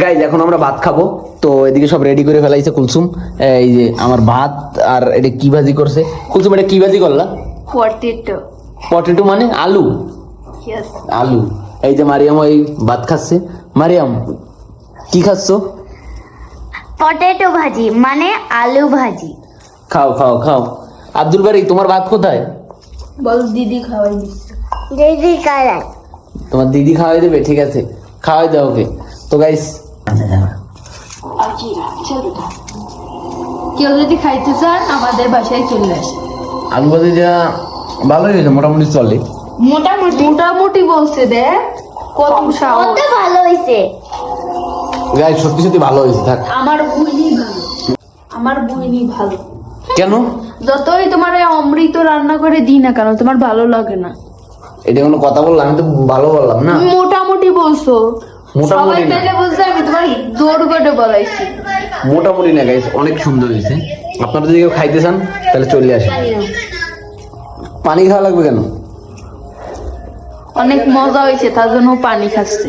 Guys এখন আমরা ভাত খাব। তো এদিকে সব রেডি করে ফেলাইছে কুলসুম। এই যে আমার ভাত আর এটা কি ভাজি করছে? কুলসুম এটা কি ভাজি করলা? পটেটো পটেটো মানে আলু? ইয়েস আলু। এই যে মারিয়াম ওই ভাত খাচ্ছে। মারিয়াম কি খাচ্ছ? পটেটো ভাজি মানে আলু ভাজি। খাও খাও খাও। আব্দুল বাড়ি তোমার ভাত কোথায়? বল দিদি খাওয়াই দিচ্ছে। দিদি কালার তোমার দিদি খাওয়াই দেবে ঠিক আছে। খাওয়াই দাও ওকে। তো গাইস কেউ যদি খাইতে চান আমাদের বাসায় চলে আসে। আলু ভাজিটা ভালোই হয়েছে মোটামুটি চলে। মোটামুটি? মোটামুটি বলছে দেখ কত ভালো হয়েছে? গাইস সত্যি সত্যি ভালো হয়েছে থাক। আমার বইনি ভালো। আমার বইনি ভালো। কেন? যতই তোমার অমৃত রান্না করে দিই না কেন তোমার ভালো লাগে না। এটা কোনো কথা বললাম আমি তো ভালো বললাম না। মোটামুটি বলছো। মোটামুটি না। পেলে আমি তোমার জোর করে বলাইছি। মোটামুটি না গাইস অনেক সুন্দর হয়েছে। আপনারা যদি কেউ খাইতে চান তাহলে চলে আসেন। পানি খাওয়া লাগবে কেন? অনেক মজা হয়েছে তার জন্য পানি খাচ্ছে।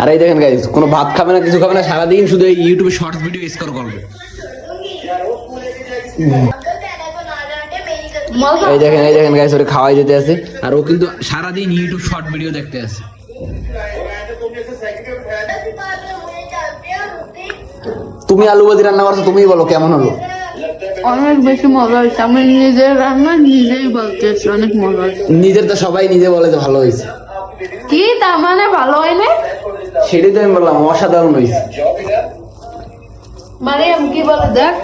আর এই দেখেন গাইস কোনো ভাত খাবে না কিছু খাবে না সারাদিন শুধু এই ইউটিউবে শর্টস ভিডিও স্কোর করবে। এই দেখেন এই দেখেন গাইস ওরে খাওয়াই যেতে আছে। আর ও কিন্তু সারাদিন ইউটিউব শর্ট ভিডিও দেখতে আছে। তুমি আলু ভাজি রান্না করছ তুমিই বলো কেমন হলো? অনেক বেশি মজা হয়েছে। আমি নিজের রান্না নিজেই বলতেছি অনেক মজা হয়েছে। নিজের তো সবাই নিজে বলে যে ভালো হয়েছে। কি তার মানে ভালো হয় না সেটাই তো আমি বললাম অসাধারণ হয়েছে। মানে আমি কি বলে দেখ?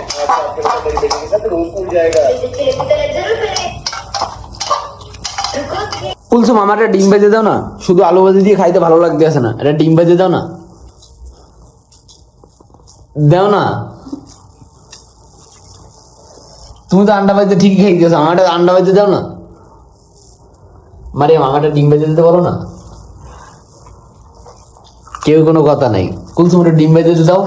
কুলসুম আমার একটা ডিম ভেজে দাও না। শুধু আলু ভাজি দিয়ে খাইতে ভালো লাগতে আছে না। এটা ডিম ভেজে দাও না। দাও না। তুমি তো আন্ডা ভাজতে ঠিকই খাই গেছো আমার একটা আন্ডা ভাজতে দাও না। মারিয়াম আমার একটা ডিম ভেজে দিতে পারো না। কেউ কোনো কথা নাই। কুলসুম একটা ডিম ভেজে দিতে দাও।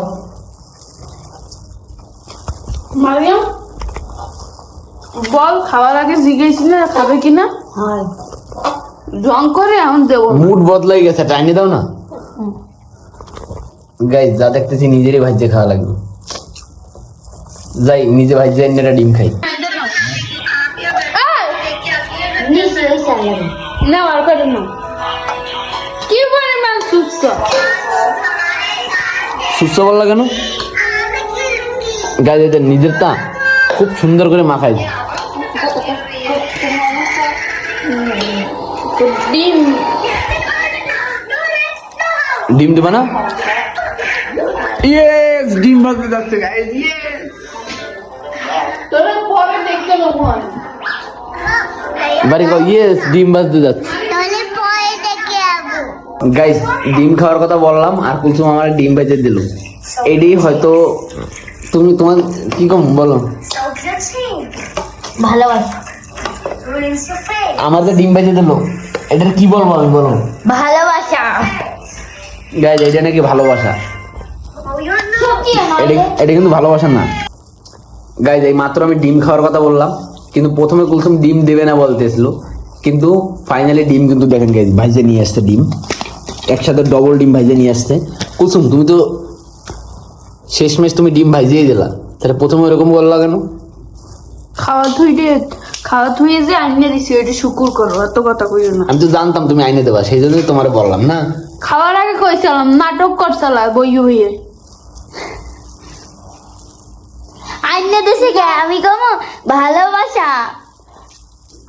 মারিয়াম বল খাওয়ার আগে জিজ্ঞেস না খাবে কিনা? জং করে এখন দেবো। মুড বদলাই গেছে টাইনে দাও না। যা দেখতেছি নিজেরই ভাজ্যে খাওয়া লাগবে। যাই নিজে ভাজ্যে এনে ডিম খাই। নিশ্চয়ই হয়েছে আলু না আর করে না কি পরিমাণ সুস্থ? সুস্থ বললা কেন? এদের নিজের তা খুব সুন্দর করে ডিম। ডিম দেবা না? ইয়েস ডিম ভাজতে যাচ্ছে গাইস তোরা পরে দেখতে বাড়ি ইয়েস ডিম ভাজতে যাচ্ছে। গাইস ডিম খাওয়ার কথা বললাম আর কুলসুম আমার ডিম ভেজে দিল। এটাই হয়তো তুমি তোমার কি কম বলো? ভালোবাসা। আমার তো ডিম ভেজে দিল। এটার কি বলব আমি বলো ভালোবাসা। গাইজ এটা নাকি ভালোবাসা। এটা এটা কিন্তু ভালোবাসা না। গাইজ এই মাত্র আমি ডিম খাওয়ার কথা বললাম কিন্তু প্রথমে কুলসুম ডিম দেবে না বলতে বলতেছিল। কিন্তু ফাইনালি ডিম কিন্তু দেখেন গাইজ ভাইজে নিয়ে আসছে ডিম। একসাথে ডবল ডিম ভাইজে নিয়ে আসছে। কুলসুম তুমি তো শেষমেশ তুমি ডিম ভাইজিয়ে দিলা। তাহলে প্রথমে এরকম বললা কেন? খাওয়া ধুইতে খাওয়া ধুয়ে যে আইনে দিছি ওইটা শুকুর করো এত কথা কইও না। আমি তো জানতাম তুমি আইনে দেবা সেই জন্যই তোমার বললাম না। খাওয়ার আগে কইছিলাম নাটক করছিলাম বই হইয়ে আইনে দেশে গে আমি কম ভালোবাসা।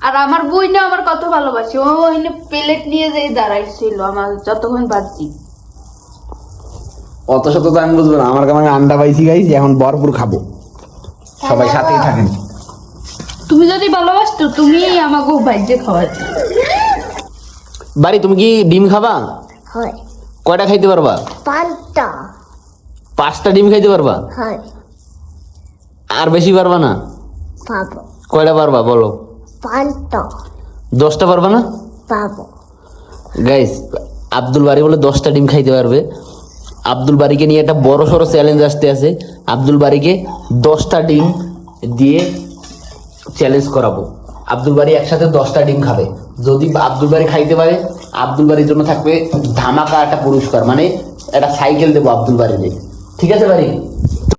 আর আমার বই না আমার কত ভালোবাসি ও ওইনে প্লেট নিয়ে যেই দাঁড়াইছিল আমার যতক্ষণ বাজছি অত শত তো আমি বুঝব না আমার কারণে আন্ডা পাইছি গাইছি এখন ভরপুর খাব। সবাই সাথেই থাকেন। তুমি যদি ভালোবাসতো তুমি আমাকে ভাইজে খাওয়াতে বাড়ি তুমি কি ডিম খাবা? হয়। কয়টা খাইতে পারবা? পাঁচটা। পাঁচটা ডিম খাইতে পারবা? হয়। আর বেশি পারবা না? পাবো। কয়টা পারবা বলো? পাঁচটা। দশটা পারবা না? পাবো। গাইস আব্দুল বাড়ি বলে দশটা ডিম খাইতে পারবে। আব্দুল বাড়িকে নিয়ে একটা বড় সড়ো চ্যালেঞ্জ আসতে আছে। আব্দুল বাড়িকে দশটা ডিম দিয়ে চ্যালেঞ্জ করাবো। আব্দুল বাড়ি একসাথে দশটা ডিম খাবে। যদি আব্দুল বাড়ি খাইতে পারে, আব্দুল বাড়ির জন্য থাকবে ধামাকা একটা পুরস্কার। মানে একটা সাইকেল দেবো আব্দুল বাড়িতে ঠিক আছে বাড়ি